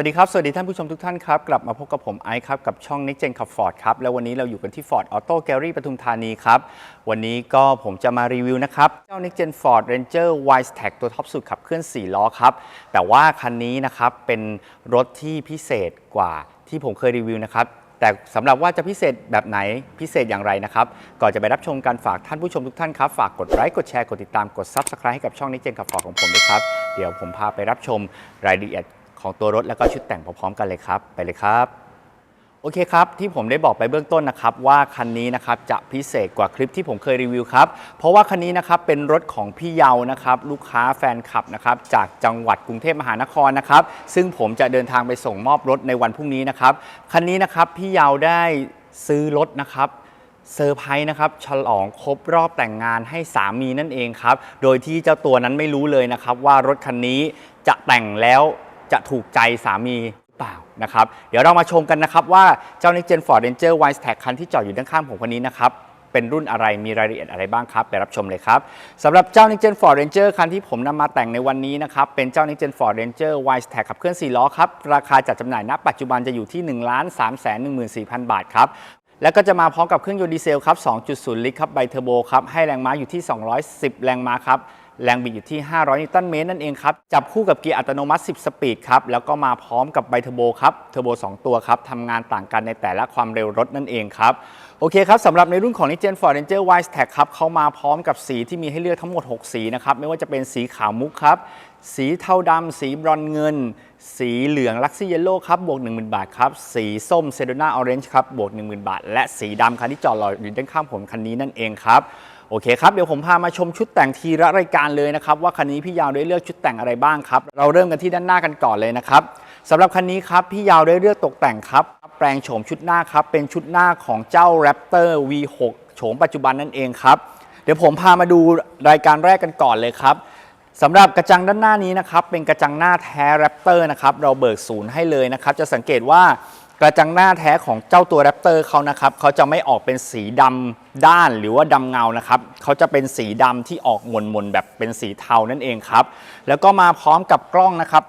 สวัสดีครับ สวัสดีท่านผู้ชมทุกท่านครับ กลับมาพบกับผมไอซ์ครับ กับช่อง Next Gen ขับ Ford ครับ แล้ววันนี้เราอยู่กันที่ Ford Auto Gallery ปทุมธานีครับ วันนี้ก็ผมจะมารีวิวนะครับ เจ้า Next Gen Ford Ranger Wise Tech ตัวท็อปสุดขับเคลื่อน 4 ล้อครับ แต่ว่าคันนี้นะครับเป็นรถที่พิเศษกว่าที่ผมเคยรีวิวนะครับแต่สำหรับว่าจะพิเศษแบบไหนพิเศษอย่างไรนะครับ ก่อนจะไปรับชมการฝากท่านผู้ชมทุกท่านครับ ฝากกดไลค์กดแชร์กดติดตามกด Subscribe ให้กับช่องนี้เจนขับฟอร์ของผมด้วยครับ เดี๋ยวผมพาไปรับชมรายละเอียด ของตัวรถแล้วก็ชุดแต่งพร้อมๆกันเลยครับ ไปเลยครับ โอเคครับ ที่ผมได้บอกไปเบื้องต้นนะครับ ว่าคันนี้นะครับจะพิเศษกว่าคลิปที่ผมเคยรีวิวครับ เพราะว่าคันนี้นะครับเป็นรถของพี่เยานะครับ ลูกค้าแฟนคลับนะครับจากจังหวัดกรุงเทพมหานครนะครับซึ่งผมจะเดินทางไปส่งมอบรถในวันพรุ่งนี้นะครับคันนี้นะครับพี่เยาได้ซื้อรถนะครับเซอร์ไพรส์นะครับฉลองครบรอบแต่งงานให้สามีนั่นเองครับ โดยที่เจ้าตัวนั้นไม่รู้เลยนะครับว่ารถคันนี้จะแต่งแล้ว จะถูกใจสามีหรือเปล่านะครับ เดี๋ยวเรามาชมกันนะครับว่าเจ้า Next Gen Ford Ranger Wise Tech คันที่จอดอยู่ด้านข้างผมคนนี้นะครับเป็นรุ่นอะไรมีรายละเอียดอะไรบ้างครับ ไปรับชมเลยครับสำหรับเจ้า Next Gen Ford Ranger คันที่ผมนำมาแต่งในวันนี้นะครับ เป็นเจ้า Next Gen Ford Ranger Wise Tech ขับเคลื่อน 4 ล้อครับ ราคาจัดจำหน่ายณปัจจุบันจะอยู่ที่ 1 3 1 4 0 0 0 บาทครับแล้วก็จะมาพร้อมกับเครื่องยนต์ดีเซลครับ 2.0 ลิตรครับไบเทอร์โบครับ ให้แรงม้าอยู่ที่ 210 แรงม้าครับ แรงบิดอยู่ที่ 500 นิวตันเมตรนั่นเองครับ จับคู่กับเกียร์อัตโนมัติ 10 สปีดครับ แล้วก็มาพร้อมกับไบเทอร์โบครับ เทอร์โบ 2 ตัวครับ ทำงานต่างกันในแต่ละความเร็วรถนั่นเองครับ โอเคครับ สำหรับในรุ่นของ n i g e n Ford Ranger Wise Tech ครับ เขามาพร้อมกับสีที่มีให้เลือกทั้งหมด 6 สีนะครับ ไม่ว่าจะเป็นสีขาวมุกครับ สีเทาดำ สีบรอนเงิน สีเหลืองลักซี่เยลโล่ครับ บวก 10,000 บาทครับ สีส้มเซโดนาออเรนจ์ครับ บวก 10,000 บาท และสีดำคันที่จอดรออยู่ด้านข้างผมคันนี้นั่นเองครับ โอเคครับ เดี๋ยวผมพามาชมชุดแต่งทีละรายการเลยนะครับ ว่าคันนี้พี่ยาวได้เลือกชุดแต่งอะไรบ้างครับ เราเริ่มกันที่ด้านหน้ากันก่อนเลยนะครับสำหรับคันนี้ครับพี่ยาวได้เลือกตกแต่งครับ แปลงโฉมชุดหน้าครับ เป็นชุดหน้าของเจ้า Raptor V6 โฉมปัจจุบันนั่นเองครับ เดี๋ยวผมพามาดูรายการแรกกันก่อนเลยครับสำหรับกระจังด้านหน้านี้นะครับเป็นกระจังหน้าแท้แรปเตอร์นะครับเราเบิกศูนย์ให้เลยนะครับจะสังเกตว่า กระจังหน้าแท้ของเจ้าตัวแรปเตอร์เขานะครับเขาจะไม่ออกเป็นสีดำด้านหรือว่าดำเงานะครับเขาจะเป็นสีดำที่ออกมนๆแบบเป็นสีเทานั่นเองครับ แล้วก็มาพร้อมกับกล้องนะครับ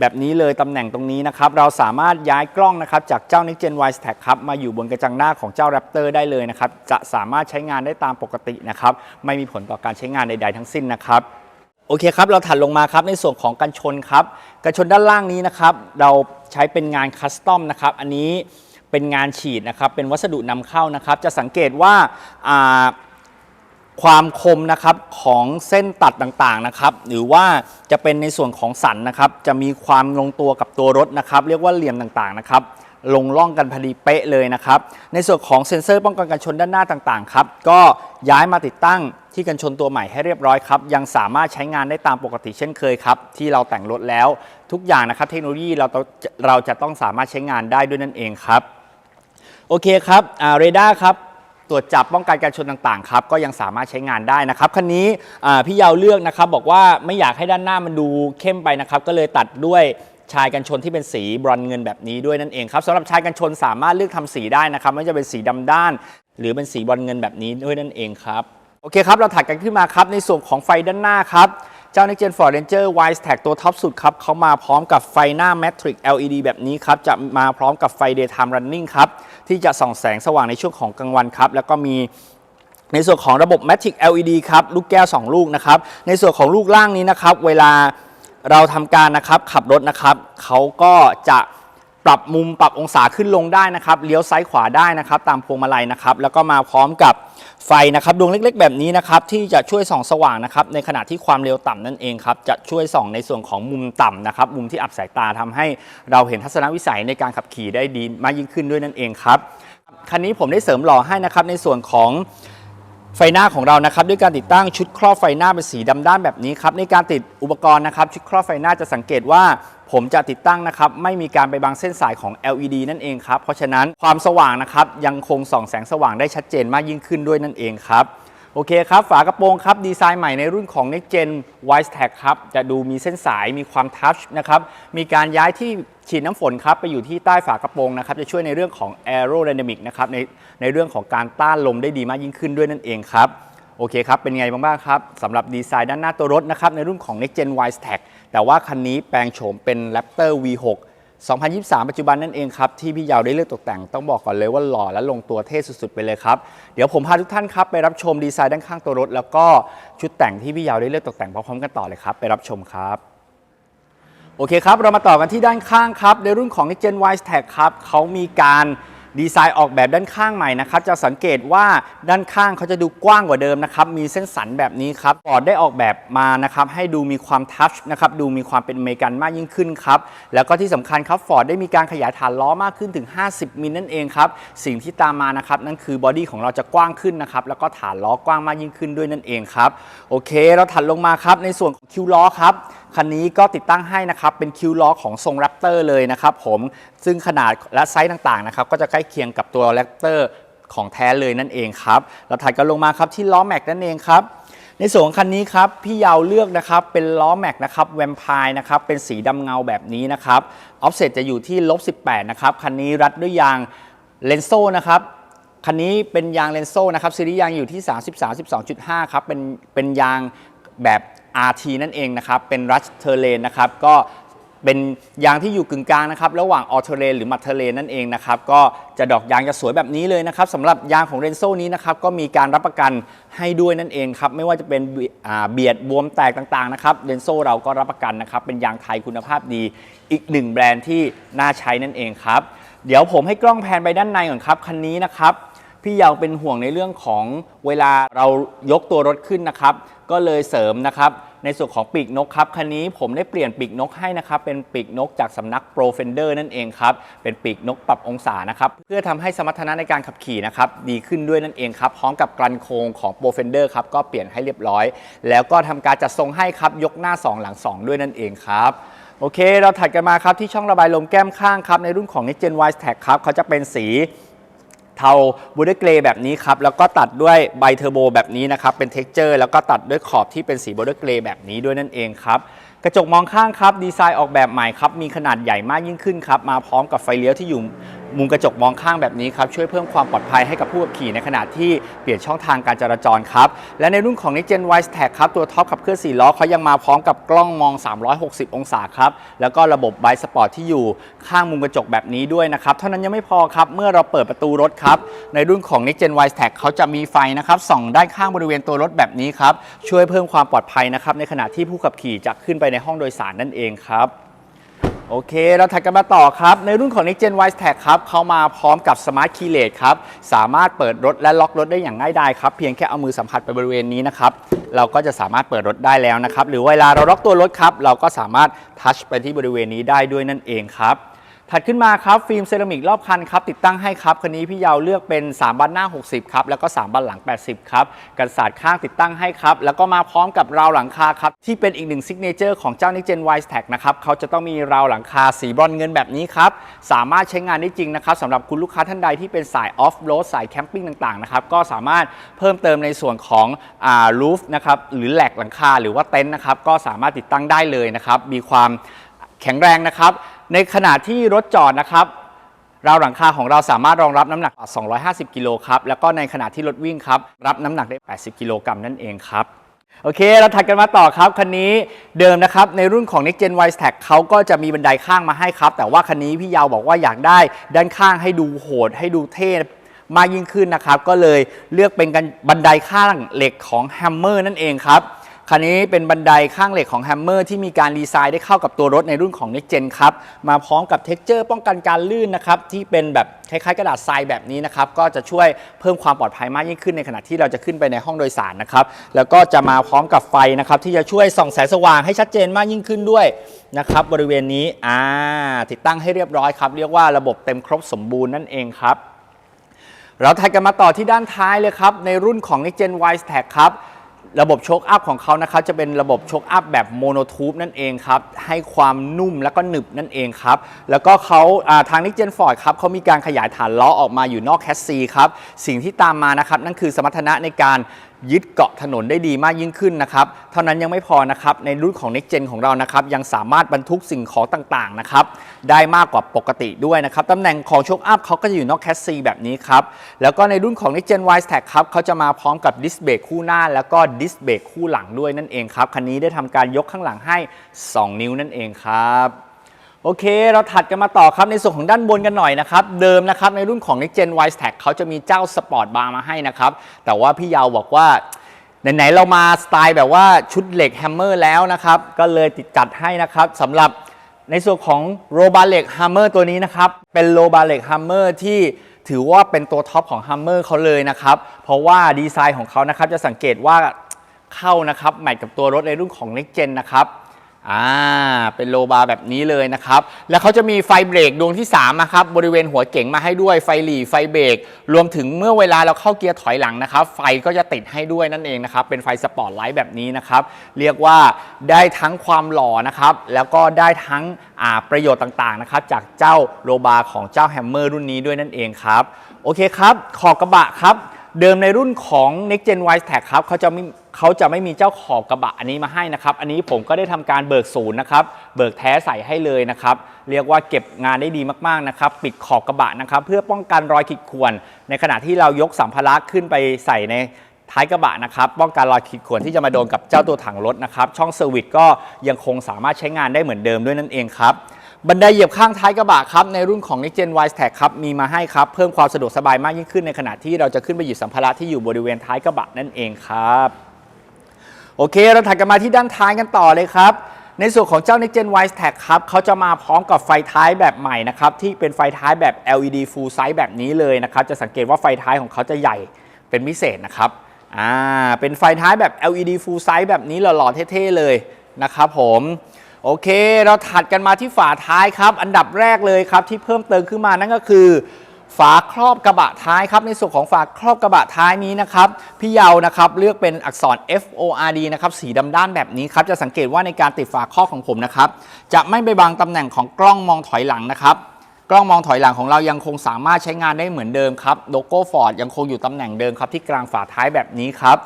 แบบนี้เลยตำแหน่งตรงนี้นะครับ เราสามารถย้ายกล้องนะครับ จากเจ้า Next Gen Wise Tech ครับมาอยู่บนกระจังหน้าของเจ้า Raptor ได้เลยนะครับ จะสามารถใช้งานได้ตามปกตินะครับ ไม่มีผลต่อการใช้งานใด ๆ ทั้งสิ้นนะครับ โอเคครับ เราถัดลงมาครับในส่วนของกันชนครับ กันชนด้านล่างนี้นะครับ เราใช้เป็นงานคัสตอมนะครับ อันนี้เป็นงานฉีดนะครับ เป็นวัสดุนำเข้านะครับ จะสังเกตว่าอ่าความคมนะครับของเส้นตัดต่างๆนะครับ หรือว่าจะเป็นในส่วนของสันนะครับ จะมีความลงตัวกับตัวรถนะครับ เรียกว่าเหลี่ยมต่างๆนะครับ ลงร่องกันพอดีเป๊ะเลยนะครับ ในส่วนของเซ็นเซอร์ป้องกันการชนด้านหน้าต่างๆครับก็ย้ายมาติดตั้งที่กันชนตัวใหม่ให้เรียบร้อยครับ ยังสามารถใช้งานได้ตามปกติเช่นเคยครับ ที่เราแต่งรถแล้วทุกอย่างนะครับ เทคโนโลยีเราเราจะต้องสามารถใช้งานได้ด้วยนั่นเองครับ โอเคครับเรดาร์ครับตรวจจับป้องกันการชนต่างๆครับก็ยังสามารถใช้งานได้นะครับคันนี้พี่เยาวเลือกนะครับบอกว่าไม่อยากให้ด้านหน้ามันดูเข้มไปนะครับ ก็เลยตัดด้วย ชายกันชนที่เป็นสีบรอนเงินแบบนี้ด้วยนั่นเองครับสำหรับชายกันชนสามารถเลือกทำสีได้นะครับไม่ว่าจะเป็นสีดำด้าน หรือเป็นสีบรอนเงินแบบนี้ด้วยนั่นเองครับโอเคครับเราถัดกันขึ้นมาครับในส่วนของไฟด้านหน้าครับเจ้า Next Gen Ford Ranger Wise Tech ตัวท็อปสุดครับเขามาพร้อมกับไฟหน้า Matrix LED แบบนี้ครับ จะมาพร้อมกับไฟ Daytime Running ครับ ที่จะส่องแสงสว่างในช่วงของกลางวันครับ แล้วก็มีในส่วนของระบบ Matrix LED ครับ ลูกแก้ว 2 ลูกนะครับ ในส่วนของลูกล่างนี้นะครับ เวลา เราทำการนะครับขับรถนะครับเขาก็จะปรับมุมปรับองศาขึ้นลงได้นะครับเลี้ยวซ้ายขวาได้นะครับตามพวงมาลัยนะครับแล้วก็มาพร้อมกับไฟนะครับดวงเล็กๆ แบบนี้นะครับที่จะช่วยส่องสว่างนะครับในขณะที่ความเร็วต่ำนั่นเองครับจะช่วยส่องในส่วนของมุมต่ำนะครับมุมที่อับสายตาทำให้เราเห็นทัศนวิสัยในการขับขี่ได้ดีมากยิ่งขึ้นด้วยนั่นเองครับคันนี้ผมได้เสริมหล่อให้นะครับในส่วนของ ไฟหน้าของเรานะครับด้วยการติดตั้งชุดครอบไฟหน้าเป็นสีดำด้านแบบนี้ครับในการติดอุปกรณ์นะครับชุดครอบไฟหน้าจะสังเกตว่า ผมจะติดตั้งนะครับไม่มีการไปบังเส้นสายของ LED นั่นเองครับเพราะฉะนั้นความสว่างนะครับยังคงส่องแสงสว่างได้ชัดเจนมากยิ่งขึ้นด้วยนั่นเองครับ โอเคครับ ฝากระโปรงครับ ดีไซน์ใหม่ในรุ่นของ Next Gen Wise Tech ครับ จะดูมีเส้นสายมีความทัชนะครับ มีการย้ายที่ฉีดน้ำฝนครับ ไปอยู่ที่ใต้ฝากระโปรงนะครับ จะช่วยในเรื่องของ aerodynamic นะครับในในเรื่องของการต้านลมได้ดีมากยิ่งขึ้นด้วยนั่นเองครับโอเคครับ เป็นไงบ้างครับสำหรับดีไซน์ด้านหน้าตัวรถนะครับในรุ่นของ Next Gen Wise Tech แต่ว่าคันนี้แปลงโฉมเป็น Raptor V6 2023 ปัจจุบันนั่นเองครับ ที่พี่ยาวได้เลือกตกแต่งต้องบอกก่อนเลยว่าหล่อและลงตัวเท่สุดๆ ไปเลยครับ เดี๋ยวผมพาทุกท่านครับ ไปรับชมดีไซน์ด้านข้างตัวรถ แล้วก็ชุดแต่งที่พี่ยาวได้เลือกตกแต่งพร้อมๆกันต่อเลยครับ ไปรับชมครับโอเคครับ เรามาต่อกันที่ด้านข้างครับ ในรุ่นของ Next Gen Wise Tag ครับเขามีการ ดีไซน์ออกแบบด้านข้างใหม่นะครับจะสังเกตว่าด้านข้างเขาจะดูกว้างกว่าเดิมนะครับมีเส้นสันแบบนี้ครับฟอร์ดได้ออกแบบมานะครับให้ดูมีความทัชนะครับดูมีความเป็นอเมริกันมากยิ่งขึ้นครับแล้วก็ที่สำคัญครับฟอร์ดได้มีการขยายฐานล้อมากขึ้นถึง 50มิลนั่นเองครับสิ่งที่ตามมานะครับนั่นคือบอดี้ของเราจะกว้างขึ้นนะครับแล้วก็ฐานล้อกว้างมากยิ่งขึ้นด้วยนั่นเองครับโอเค เราถัดลงมาครับในส่วนของคิวล้อครับ คันนี้ก็ติดตั้งให้นะครับ เป็นคิวล้อของทรงแรปเตอร์เลยนะครับผมซึ่งขนาดและไซส์ต่างๆนะครับก็จะใกล้เคียงกับตัวแรปเตอร์ของแท้เลยนั่นเองครับเราถัดกันลงมาครับที่ล้อแม็กนั่นเองครับในส่วนของคันนี้ครับพี่เยาวเลือกนะครับเป็นล้อแม็กนะครับแวมไพร์นะครับเป็นสีดำเงาแบบนี้นะครับออฟเซตจะอยู่ที่ลบ18นะครับคันนี้รัดด้วยยางเลนโซนะครับคันนี้เป็นยางเลนโซนะครับซีรีส์ยางอยู่ที่ 33 12.5 ครับเป็นเป็นยางแบบ RT นั่นเองนะครับเป็นรัชเทเลนนะครับก็เป็นยางที่อยู่กึ่งกลางนะครับระหว่างออเทเลนหรือมัทเทเลนนั่นเองนะครับก็จะดอกยางจะสวยแบบนี้เลยนะครับสำหรับยางของเรนโซนี้นะครับก็มีการรับประกันให้ด้วยนั่นเองครับไม่ว่าจะเป็นเบียดบวมแตกต่างๆนะครับเรนโซเราก็รับประกันนะครับเป็นยางไทยคุณภาพดี อีกหนึ่งแบรนด์ที่น่าใช้นั่นเองครับเดี๋ยวผมให้กล้องแพนไปด้านในก่อนครับคันนี้นะครับพี่ยาวเป็นห่วงในเรื่องของเวลาเรายกตัวรถขึ้นนะครับ ก็เลยเสริมนะครับ ในส่วนของปีกนกครับคันนี้ผมได้เปลี่ยนปีกนกให้นะครับเป็นปีกนกจากสำนัก Pro Fender นั่นเองครับเป็นปีกนกปรับองศานะครับเพื่อทำให้สมรรถนะในการขับขี่นะครับดีขึ้นด้วยนั่นเองครับพร้อมกับกลันโครงของ Pro Fender ครับก็เปลี่ยนให้เรียบร้อย แล้วก็ทำการจัดทรงให้ครับยกหน้า 2 หลัง 2 ด้วยนั่นเองครับโอเค เราถัดกันมาครับที่ช่องระบายลมแก้มข้างครับในรุ่นของ Next Gen Wise Tag ครับเขาจะเป็นสี เทาบูเดเกรแบบนี้ครับ แล้วก็ตัดด้วยใบเทอร์โบแบบนี้นะครับ เป็นเท็กเจอร์แล้วก็ตัดด้วยขอบที่เป็นสีบูเดเกรแบบนี้ด้วยนั่นเองครับ กระจกมองข้างครับ ดีไซน์ออกแบบใหม่ครับ มีขนาดใหญ่มากยิ่งขึ้นครับ มาพร้อมกับไฟเลี้ยวที่อยู่ มุมกระจกมองข้างแบบนี้ครับช่วยเพิ่มความปลอดภัยให้กับผู้ขับขี่ในขณะที่เปลี่ยนช่องทางการจราจรครับและในรุ่นของ Next Gen Wise Tag ครับตัวท็อปขับเคลื่อน4ล้อเขายังมาพร้อมกับกล้องมอง 360 องศาครับแล้วก็ระบบไบสปอร์ตที่อยู่ข้างมุมกระจกแบบนี้ด้วยนะครับเท่านั้นยังไม่พอครับเมื่อเราเปิดประตูรถครับในรุ่นของ Next Gen Wise Tag เขาจะมีไฟนะครับส่องด้านข้างบริเวณตัวรถแบบนี้ครับช่วยเพิ่มความปลอดภัยนะครับในขณะที่ผู้ขับขี่จะขึ้นไปในห้องโดยสารนั่นเองครับ โอเค เราถัดกันมาต่อครับ ในรุ่นของ Next Gen Wise Tag ครับเขามาพร้อมกับ Smart Keyless ครับ สามารถเปิดรถและล็อกรถได้อย่างง่ายดายครับ เพียงแค่เอามือสัมผัสไปบริเวณนี้นะครับ เราก็จะสามารถเปิดรถได้แล้วนะครับ หรือเวลาเราล็อกตัวรถครับ เราก็สามารถทัชไปที่บริเวณนี้ได้ด้วยนั่นเองครับ ถัดขึ้นมาครับฟิล์มเซรามิกรอบคันครับติดตั้งให้ครับคันนี้พี่ยาวเลือกเป็น 3 บันหน้า 60 ครับ แล้วก็ 3 บันหลัง 80 ครับกันศาสตร์ข้างติดตั้งให้ครับ แล้วก็มาพร้อมกับราวหลังคาครับ ที่เป็นอีกหนึ่งซิกเนเจอร์ของเจ้า Next Gen Wise Tag นะครับเขาจะต้องมีราวหลังคาสีบรอนเงินแบบนี้ครับ สามารถใช้งานได้จริงนะครับสำหรับคุณลูกค้าท่านใดที่เป็นสายออฟโรดสายแคมปิ้งต่างๆนะครับก็สามารถเพิ่มเติมในส่วนของอ่ารูฟนะครับหรือแหลกหลังคาหรือว่าเต็นท์นะครับก็สามารถติดตั้งได้เลยนะครับมีความแข็งแรงนะครับ ในขณะที่รถจอดนะครับราวหลังคาของเราสามารถรองรับน้ำหนัก 250 กิโลครับ แล้วก็ในขณะที่รถวิ่งครับ รับน้ำหนักได้ 80 กิโลกรัมนั่นเองครับ โอเค เราถัดกันมาต่อครับ คันนี้เดิมนะครับ ในรุ่นของ Next Gen Wise Tag เขาก็จะมีบันไดข้างมาให้ครับ แต่ว่าคันนี้พี่ยาวบอกว่าอยากได้ด้านข้างให้ดูโหด ให้ดูเท่มากยิ่งขึ้นนะครับ ก็เลยเลือกเป็นกันบันไดข้างเหล็กของ Hammer นั่นเองครับ คันนี้เป็นบันไดข้างเหล็กของ Hammer ที่มีการดีไซน์ได้เข้ากับตัวรถในรุ่นของ Next Gen ครับ มาพร้อมกับเท็กเจอร์ป้องกันการลื่นนะครับ ที่เป็นแบบคล้ายๆกระดาษทรายแบบนี้นะครับ ก็จะช่วยเพิ่มความปลอดภัยมากยิ่งขึ้นในขณะที่เราจะขึ้นไปในห้องโดยสารนะครับ แล้วก็จะมาพร้อมกับไฟนะครับ ที่จะช่วยส่องแสงสว่างให้ชัดเจนมากยิ่งขึ้นด้วยนะครับบริเวณนี้อ่าติดตั้งให้เรียบร้อยครับเรียกว่าระบบเต็มครบสมบูรณ์นั่นเองครับเราถัดกันมาต่อที่ด้านท้ายเลยครับในรุ่นของ Next Gen Wise Tag ครับ ระบบโชคอัพของเขานะครับจะเป็นระบบโชคอัพแบบโมโนทูบนั่นเองครับ ให้ความนุ่มแล้วก็หนึบนั่นเองครับ แล้วก็เขาาทางนิกเจนฟอร์ดครับเขามีการขยายฐานล้อออกมาอยู่นอกแคสซีครับ สิ่งที่ตามมานะครับ นั่นคือสมรรถนะในการ ยึดเกาะถนนได้ดีมากยิ่งขึ้นนะครับ เท่านั้นยังไม่พอนะครับ ในรุ่นของ Next Gen ของเรานะครับ ยังสามารถบรรทุกสิ่งของต่างๆนะครับ ได้มากกว่าปกติด้วยนะครับ ตำแหน่งของโชคอัพเขาก็จะอยู่นอกแคสซีแบบนี้ครับ แล้วก็ในรุ่นของ Next Gen Wise Tag ครับเขาจะมาพร้อมกับดิสเบรกคู่หน้า แล้วก็ดิสเบรกคู่หลังด้วยนั่นเองครับ คันนี้ได้ทำการยกข้างหลังให้ 2 นิ้วนั่นเองครับ โอเค เราถัดกันมาต่อครับในส่วนของด้านบนกันหน่อยนะครับ เดิมนะครับในรุ่นของ Next Gen Wise Tag เขาจะมีเจ้าสปอร์ตบาร์มาให้นะครับ แต่ว่าพี่ยาวบอกว่าไหนๆเรามาสไตล์แบบว่าชุดเหล็กแฮมเมอร์แล้วนะครับ ก็เลยติดจัดให้นะครับสำหรับในส่วนของโรบาเล็กฮัมเมอร์ตัวนี้นะครับ เป็นโรบาเล็กฮัมเมอร์ที่ถือว่าเป็นตัวท็อปของฮัมเมอร์เขาเลยนะครับ เพราะว่าดีไซน์ของเขานะครับจะสังเกตว่าเข้านะครับแมทกับตัวรถในรุ่นของ Next Gen นะครับ อ่า เป็นโลบาร์แบบนี้เลยนะครับ แล้วเขาจะมีไฟเบรกดวงที่3นะครับ บริเวณหัวเก๋งมาให้ด้วย ไฟหลีไฟเบรก รวมถึงเมื่อเวลาเราเข้าเกียร์ถอยหลังนะครับ ไฟก็จะติดให้ด้วยนั่นเองนะครับ เป็นไฟสปอร์ตไลท์แบบนี้นะครับ เรียกว่าได้ทั้งความหล่อนะครับ แล้วก็ได้ทั้งประโยชน์ต่างๆนะครับ จากเจ้าโลบาร์ของเจ้าแฮมเมอร์รุ่นนี้ด้วยนั่นเองครับ โอเคครับ ขอบกระบะครับ เดิมในรุ่นของ Next Gen Wise Tag ครับเขาจะไม่เขาจะไม่มีเจ้าขอบกระบะอันนี้มาให้นะครับ อันนี้ผมก็ได้ทำการเบิกศูนย์นะครับ เบิกแท้ใส่ให้เลยนะครับ เรียกว่าเก็บงานได้ดีมากๆนะครับ ปิดขอบกระบะนะครับ เพื่อป้องกันรอยขีดข่วน ในขณะที่เรายกสัมภาระขึ้นไปใส่ในท้ายกระบะนะครับป้องกันรอยขีดข่วนที่จะมาโดนกับเจ้าตัวถังรถนะครับ ช่องเซอร์วิสก็ยังคงสามารถใช้งานได้เหมือนเดิมด้วยนั่นเองครับ บันไดเหยียบข้างท้ายกระบะครับในรุ่นของ Next Gen Wise Tag ครับมีมาให้ครับ เพิ่มความสะดวกสบายมากยิ่งขึ้นในขณะที่เราจะขึ้นไปหยิบสัมภาระที่อยู่บริเวณท้ายกระบะนั่นเองครับโอเค เราถัดกันมาที่ด้านท้ายกันต่อเลยครับ ในส่วนของเจ้า Next Gen Wise Tag ครับเขาจะมาพร้อมกับไฟท้ายแบบใหม่นะครับที่เป็นไฟท้ายแบบ LED full size แบบนี้เลยนะครับจะสังเกตว่าไฟท้ายของเขาจะใหญ่เป็นพิเศษนะครับอ่าเป็นไฟท้ายแบบ LED full size แบบนี้หล่อๆเท่ๆเลยนะครับผม โอเค เราถัดกันมาที่ฝาท้ายครับ อันดับแรกเลยครับที่เพิ่มเติมขึ้นมานั่นก็คือ ฝาครอบกระบะท้ายครับ ในส่วนของฝาครอบกระบะท้ายนี้นะครับพี่เยานะครับเลือกเป็นอักษร F O R D นะครับสีดำด้านแบบนี้ครับจะสังเกตว่าในการติดฝาครอบของผมนะครับจะไม่ไปบังตำแหน่งของกล้องมองถอยหลังนะครับกล้องมองถอยหลังของเรายังคงสามารถใช้งานได้เหมือนเดิมครับโลโก้ฟอร์ดยังคงอยู่ตำแหน่งเดิมครับที่กลางฝาท้ายแบบนี้ครับ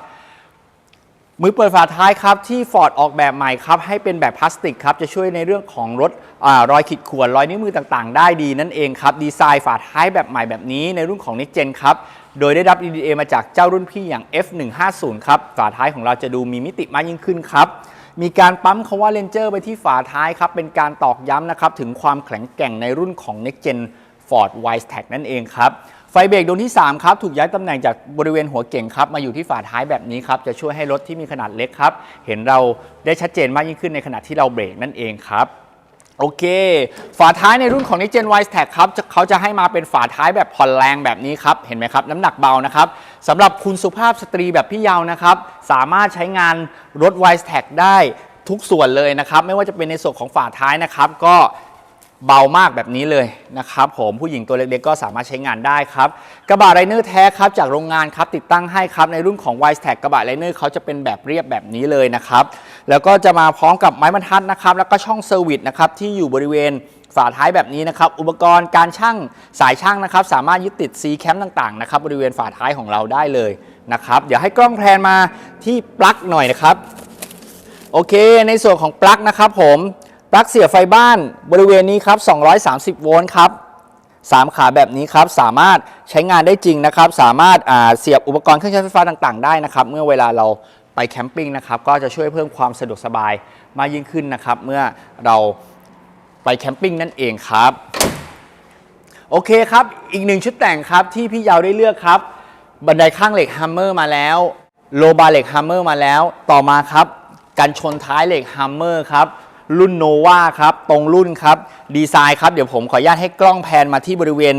มือเปิดฝาท้ายครับที่ Ford ออกแบบใหม่ครับให้เป็นแบบพลาสติกครับจะช่วยในเรื่องของรถอรอยขีดข่วนรอยนิ้วมือต่างๆ ได้ดีนั่นเองครับดีไซน์ฝาท้ายแบบใหม่แบบนี้ในรุ่นของ Next Gen ครับโดยได้รับ EDA มาจากเจ้ารุ่นพี่อย่าง F150 ครับฝาท้ายของเราจะดูมีมิติมากยิ่งขึ้นครับมีการปั๊มคำว่า Ranger ไปที่ฝาท้ายครับเป็นการตอกย้ำนะครับถึงความแข็งแกร่งในรุ่นของ Next Gen Ford Wise Tag นั่นเองครับ ไฟเบรกดวงที่ 3 ครับ ถูกย้ายตำแหน่งจากบริเวณหัวเก่งครับ มาอยู่ที่ฝาท้ายแบบนี้ครับ จะช่วยให้รถที่มีขนาดเล็กครับ เห็นเราได้ชัดเจนมากยิ่งขึ้นในขณะที่เราเบรกนั่นเองครับโอเค ฝาท้ายในรุ่นของ Next Gen Wise Tag ครับเขาจะให้มาเป็นฝาท้ายแบบผ่อนแรงแบบนี้ครับ เห็นไหมครับ น้ำหนักเบานะครับสำหรับคุณสุภาพสตรีแบบพี่เยาวนะครับ สามารถใช้งานรถ Wise Tag ได้ทุกส่วนเลยนะครับ ไม่ว่าจะเป็นในส่วนของฝาท้ายนะครับ ก็ เบามากแบบนี้เลยนะครับผมผู้หญิงตัวเล็กๆก็สามารถใช้งานได้ครับ กระบะไรเนอร์แท้ครับจากโรงงานครับติดตั้งให้ครับในรุ่นของ Wise Tag กระบะไรเนอร์เขาจะเป็นแบบเรียบแบบนี้เลยนะครับแล้วก็จะมาพร้อมกับไม้บรรทัดนะครับแล้วก็ช่องเซอร์วิสนะครับที่อยู่บริเวณฝาท้ายแบบนี้นะครับ อุปกรณ์การช่างสายช่างนะครับ สามารถยึดติด C แคมต่างๆนะครับบริเวณฝาท้ายของเราได้เลยนะครับ เดี๋ยวให้กล้องแพนมาที่ปลั๊กหน่อยนะครับ โอเค ในส่วนของปลั๊กนะครับผม ปลั๊กเสียบไฟบ้านบริเวณนี้ครับ 230 โวลต์ครับ3ขาแบบนี้ครับ สามารถใช้งานได้จริงนะครับ สามารถาเสียบอุปกรณ์เครื่องใช้ไฟฟ้าต่างๆ ได้นะครับ เมื่อเวลาเราไปแคมปิ้งนะครับ ก็จะช่วยเพิ่มความสะดวกสบายมากยิ่งขึ้นนะครับ เมื่อเราไปแคมปิ้งนั่นเองครับ โอเคครับ อีกหนึ่งชุดแต่งครับที่พี่เยาวได้เลือกครับ บันไดข้างเหล็กฮัมเมอร์มาแล้ว โลบาเหล็กฮัมเมอร์มาแล้ว ต่อมาครับ กันชนท้ายเหล็กฮัมเมอร์ครับ รุ่นโนวาครับตรงรุ่นครับดีไซน์ครับเดี๋ยวผมขออนุญาตให้กล้องแพนมาที่บริเวณ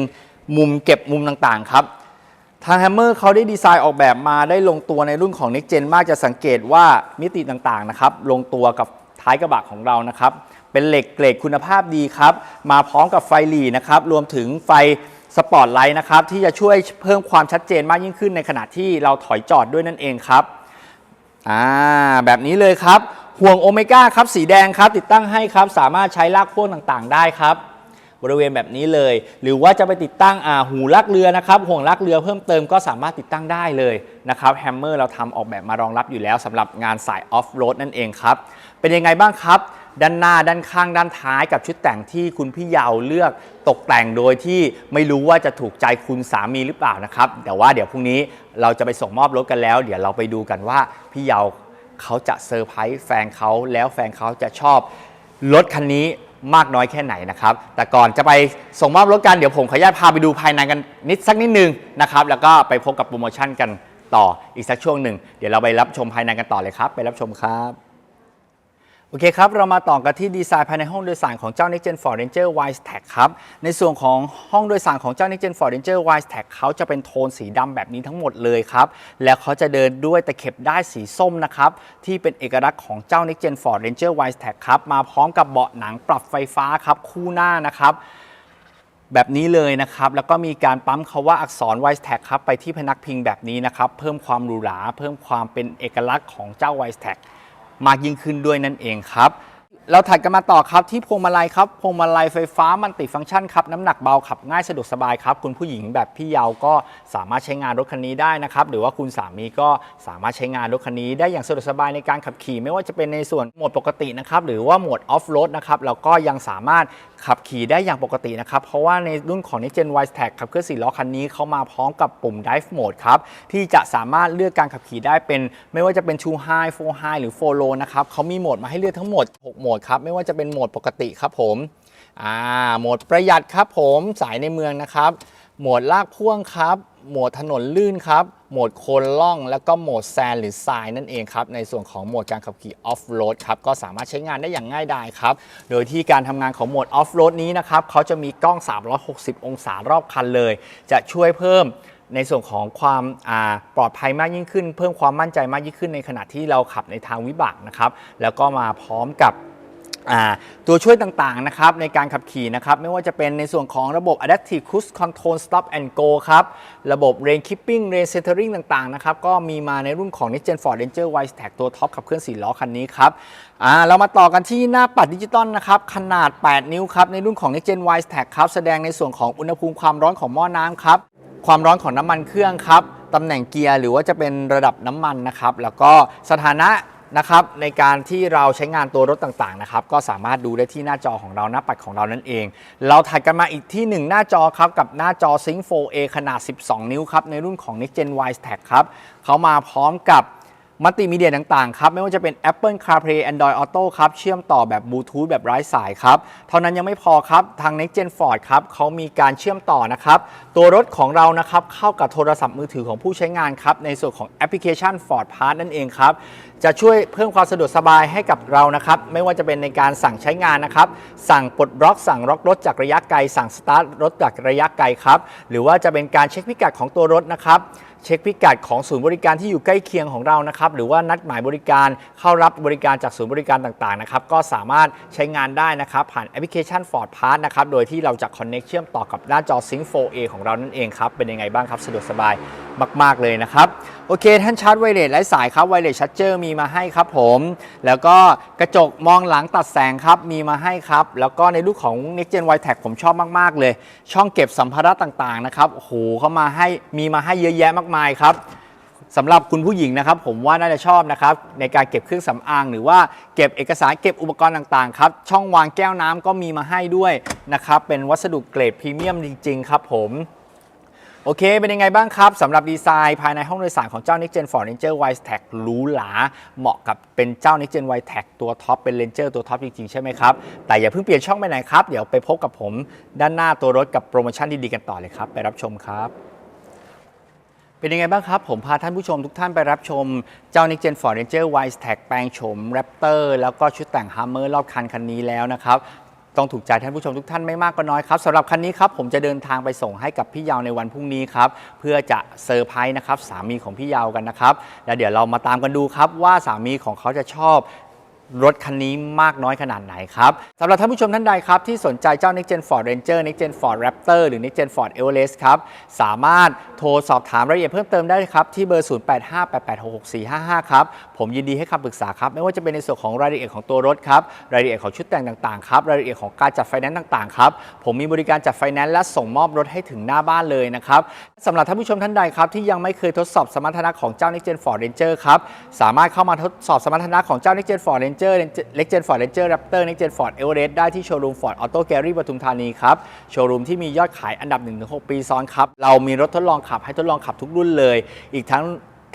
มุมเก็บมุมต่างๆครับทางแฮมเมอร์เขาได้ดีไซน์ออกแบบมาได้ลงตัวในรุ่นของ Next Gen มากจะสังเกตว่ามิติต่างๆนะครับลงตัวกับท้ายกระบะของเรานะครับ เป็นเหล็กเกรดคุณภาพดีครับ มาพร้อมกับไฟหลีนะครับ รวมถึงไฟสปอตไลท์นะครับ ที่จะช่วยเพิ่มความชัดเจนมากยิ่งขึ้นในขณะที่เราถอยจอดด้วยนั่นเองครับ อ่า แบบนี้เลยครับ ห่วงโอเมก้าครับสีแดงครับติดตั้งให้ครับสามารถใช้ลากพ่วงต่างๆ ได้ครับ บริเวณแบบนี้เลย หรือว่าจะไปติดตั้งอ่าหูลักเรือนะครับห่วงลักเรือเพิ่มเติมก็สามารถติดตั้งได้เลยนะครับแฮมเมอร์เราทำออกแบบมารองรับอยู่แล้วสำหรับงานสายออฟโรดนั่นเองครับเป็นยังไงบ้างครับ ด้านหน้าด้านข้างด้านท้ายกับชุดแต่งที่คุณพี่เยาวเลือกตกแต่งโดยที่ไม่รู้ว่าจะถูกใจคุณสามีหรือเปล่านะครับแต่ว่าเดี๋ยวพรุ่งนี้เราจะไปส่งมอบรถกันแล้ว เดี๋ยวเราไปดูกันว่าพี่เยาว เขาจะเซอร์ไพรส์แฟนเขาแล้วแฟนเขาจะชอบรถคันนี้มากน้อยแค่ไหนนะครับ แต่ก่อนจะไปส่งมอบรถกันเดี๋ยวผมขออนุญาตพาไปดูภายในกันนิดสักนิดนึงนะครับ แล้วก็ไปพบกับโปรโมชั่นกันต่ออีกสักช่วงหนึ่ง เดี๋ยวเราไปรับชมภายในกันต่อเลยครับ ไปรับชมครับ โอเคครับ เรามาต่อกันที่ดีไซน์ภายในห้องโดยสารของเจ้า Next Gen Ford Ranger Wise Tech ครับ ในส่วนของห้องโดยสารของเจ้า Next Gen Ford Ranger Wise Tech เขาจะเป็นโทนสีดำแบบนี้ทั้งหมดเลยครับ แล้วเขาจะเดินด้วยตะเข็บได้สีส้มนะครับ ที่เป็นเอกลักษณ์ของเจ้า Next Gen Ford Ranger Wise Tech ครับ มาพร้อมกับเบาะหนังปรับไฟฟ้าครับ คู่หน้านะครับแบบนี้เลยนะครับ แล้วก็มีการปั๊มคาว่าอักษร Wise Tag ครับไปที่พนักพิงแบบนี้นะครับ เพิ่มความหรูหรา เพิ่มความเป็นเอกลักษณ์ของเจ้า Wise Tag มากยิ่งขึ้นด้วยนั่นเองครับ เราถัดกันมาต่อครับที่พวงมาลัยครับพวงมาลัยไฟฟ้ามันติฟังก์ชันครับน้ำหนักเบาขับง่ายสะดวกสบายครับคุณผู้หญิงแบบพี่เยาว์ก็สามารถใช้งานรถคันนี้ได้นะครับหรือว่าคุณสามีก็สามารถใช้งานรถคันนี้ ได้อย่างสะดวกสบายในการขับขี่ ไม่ว่าจะเป็นในส่วนโหมดปกตินะครับหรือว่าโหมดออฟโรดนะครับแล้วก็ยังสามารถ ขับขี่ได้อย่างปกตินะครับ เพราะว่าในรุ่นของ Next Gen Wise Tag ขับเคลื่อน4ล้อคันนี้เขามาพร้อมกับปุ่ม Drive Mode ครับ ที่จะสามารถเลือกการขับขี่ได้เป็น ไม่ว่าจะเป็น True High 4 High หรือ4 Low นะครับเขามีโหมดมาให้เลือกทั้งหมด 6 โหมดครับ ไม่ว่าจะเป็นโหมดปกติครับผมอ่าโหมดประหยัดครับผมสายในเมืองนะครับโหมดลากพ่วงครับ โหมดถนนลื่นครับ โหมดโคนล่อง แล้วก็โหมดแซนหรือทรายนั่นเองครับ ในส่วนของโหมดการขับขี่ออฟโรดครับ ก็สามารถใช้งานได้อย่างง่ายดายครับ โดยที่การทำงานของโหมดออฟโรดนี้นะครับเขาจะมีกล้อง 360 องศารอบคันเลย จะช่วยเพิ่มในส่วนของความาปลอดภัยมากยิ่งขึ้น เพิ่มความมั่นใจมากยิ่งขึ้นในขณะที่เราขับในทางวิบากนะครับ แล้วก็มาพร้อมกับ ตัวช่วยต่างๆนะครับในการขับขี่นะครับไม่ว่าจะเป็นในส่วนของระบบ Adaptive Cruise Control Stop and Go ครับระบบ Rain Keeping Rain Centering ต่างๆนะครับก็มีมาในรุ่นของ Next Gen Ford Ranger Wise Tag ตัวท็อปขับเคลื่อน4ล้อคันนี้ครับเรามาต่อกันที่หน้าปัดดิจิตอลนะครับขนาด 8 นิ้วครับในรุ่นของ Next Gen Wise Tag ครับแสดงในส่วนของอุณหภูมิความร้อนของหม้อน้ำครับความร้อนของน้ำมันเครื่องครับตำแหน่งเกียร์หรือว่าจะเป็นระดับน้ำมันนะครับแล้วก็สถานะ นะครับในการที่เราใช้งานตัวรถต่างๆนะครับก็สามารถดูได้ที่หน้าจอของเราหน้าปัดของเรานั่นเอง เราถัดกันมาอีกที่ 1 หน้าจอครับกับหน้าจอ Sync 4A ขนาด 12 นิ้วครับในรุ่นของ Next Gen Wise Tag ครับเขามาพร้อมกับ มัลติมีเดียต่างๆครับ ไม่ว่าจะเป็น Apple CarPlay Android Auto ครับ เชื่อมต่อแบบบลูทูธแบบไร้สายครับ เท่านั้นยังไม่พอครับ ทาง Next Gen Ford ครับเขามีการเชื่อมต่อนะครับ ตัวรถของเรานะครับ เข้ากับโทรศัพท์มือถือของผู้ใช้งานครับ ในส่วนของแอปพลิเคชัน Ford Pass นั่นเองครับ จะช่วยเพิ่มความสะดวกสบายให้กับเรานะครับ ไม่ว่าจะเป็นในการสั่งใช้งานนะครับ สั่งปลดบล็อก สั่งล็อกรถจากระยะไกล สั่งสตาร์ทรถจากระยะไกลครับ หรือว่าจะเป็นการเช็คพิกัดของตัวรถนะครับ เช็คพิกัดของศูนย์บริการที่อยู่ใกล้เคียงของเรานะครับหรือว่านัดหมายบริการเข้ารับบริการจากศูนย์บริการต่างๆนะครับก็สามารถใช้งานได้นะครับผ่านแอปพลิเคชัน Ford Pass นะครับโดยที่เราจะ Connect เชื่อมต่อกับหน้าจอ Sync 4A ของเรานั่นเองครับเป็นยังไงบ้างครับสะดวกสบายมาก ๆ เลยนะครับ โอเค ท่านชาร์จไวเลสไร้สายครับไวเลสชั r เจอร์มีมาให้ครับผม แล้วก็กระจกมองหลังตัดแสงครับ มีมาให้ครับ แล้วก็ในรูปของ Next Gen Wide Tag ผมชอบมาก ๆ เลย ช่องเก็บสัมภาระต่าง ๆ นะครับโอ้โหเขามาให้มีมาให้เยอะแยะมากมายครับสำหรับคุณผู้หญิงนะครับ ผมว่าน่าจะชอบนะครับในการเก็บเครื่องสำอาง หรือว่าเก็บเอกสารเก็บอุปกรณ์ต่างๆครับช่องวางแก้วน้ำก็มีมาให้ด้วยนะครับเป็นวัสดุเกรดพรีเมียมจริงๆครับผมโอเค เป็นยังไงบ้างครับสำหรับดีไซน์ภายในห้องโดยสารของเจ้า Next Gen Ford Ranger Wise Tag หรูหราเหมาะกับเป็นเจ้า Next Gen Wise Tag ตัวท็อปเป็น Ranger ตัวท็อปจริง ๆ ใช่ไหมครับ แต่อย่าเพิ่งเปลี่ยนช่องไปไหนครับ เดี๋ยวไปพบกับผมด้านหน้าตัวรถกับโปรโมชั่นดี ๆ กันต่อเลยครับ ไปรับชมครับ เป็นยังไงบ้างครับ ผมพาท่านผู้ชมทุกท่านไปรับชม เจ้า Next Gen Ford Ranger Wise Tag แปลงโฉม Raptor แล้วก็ชุดแต่ง Hummer รอบคันคันนี้แล้วนะครับ ต้องถูกใจท่านผู้ชมทุกท่านไม่มากก็น้อยครับสำหรับคันนี้ครับผมจะเดินทางไปส่งให้กับพี่ยาวในวันพรุ่งนี้ครับ เพื่อจะเซอร์ไพรส์นะครับสามีของพี่ยาวกันนะครับ แล้วเดี๋ยวเรามาตามกันดูครับว่าสามีของเขาจะชอบ รถคันนี้มากน้อยขนาดไหนครับสำหรับท่านผู้ชมท่านใดครับ ที่สนใจเจ้า Next Gen Ford Ranger Next Gen Ford Raptor หรือ Next Gen Ford Everest ครับ สามารถโทรสอบถามรายละเอียดเพิ่มเติมได้ครับ ที่เบอร์ 0858866455 ครับ ผมยินดีให้คำปรึกษาครับ ไม่ว่าจะเป็นในส่วนของรายละเอียดของตัวรถครับ รายละเอียดของชุดแต่งต่างๆครับ รายละเอียดของการจัดไฟแนนซ์ต่างๆครับ ผมมีบริการจัดไฟแนนซ์และส่งมอบรถให้ถึงหน้าบ้านเลยนะครับสำหรับท่านผู้ชมท่านใดครับที่ยังไม่เคยทดสอบสมรรถนะของเจ้า Next Gen Ford Ranger ครับสามารถเข้ามาทดสอบสมรรถนะของเจ้า Next Gen Ford Ranger Next Gen Ford Ranger Raptor Next Gen Ford Everest ได้ที่โชว์รูม Ford Auto Gallery ปทุมธานีครับ โชว์รูมที่มียอดขายอันดับ 1-6 ปีซ้อนครับ เรามีรถทดลองขับให้ทดลองขับทุกรุ่นเลย อีกทั้ง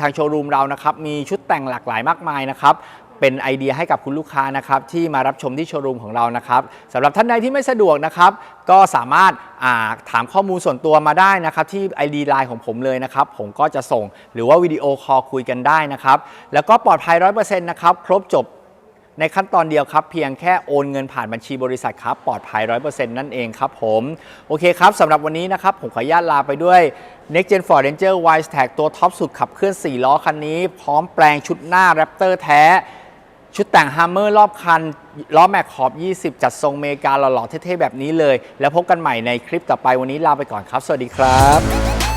ทางโชว์รูมเรานะครับ มีชุดแต่งหลากหลายมากมายนะครับเป็นไอเดียให้กับคุณลูกค้านะครับที่มารับชมที่โชว์รูมของเรานะครับสำหรับท่านใดที่ไม่สะดวกนะครับ ก็สามารถาถามข้อมูลส่วนตัวมาได้นะครับ ที่ ID Line ของผมเลยนะครับ ผมก็จะส่งหรือว่าวิดีโอคอลคุยกันได้นะครับ แล้วก็ปลอดภัย 100%นะครับ ครบจบ ในขั้นตอนเดียวครับ เพียงแค่โอนเงินผ่านบัญชีบริษัทครับ ปลอดภัย 100%นั่นเองครับผม โอเคครับสำหรับวันนี้นะครับ ผมขออนุญาตลาไปด้วย Next Gen Ford Ranger Wise Tag ตัวท็อปสุดขับเคลื่อน 4 ล้อคันนี้ พร้อมแปลงชุดหน้า Raptor แท้ชุดแต่ง Hammer รอบคัน ล้อแม็กขอบ 20 จัดทรงเมกาหล่อๆเท่ๆ แบบนี้เลย แล้วพบกันใหม่ในคลิปต่อไปวันนี้ลาไปก่อนครับ สวัสดีครับ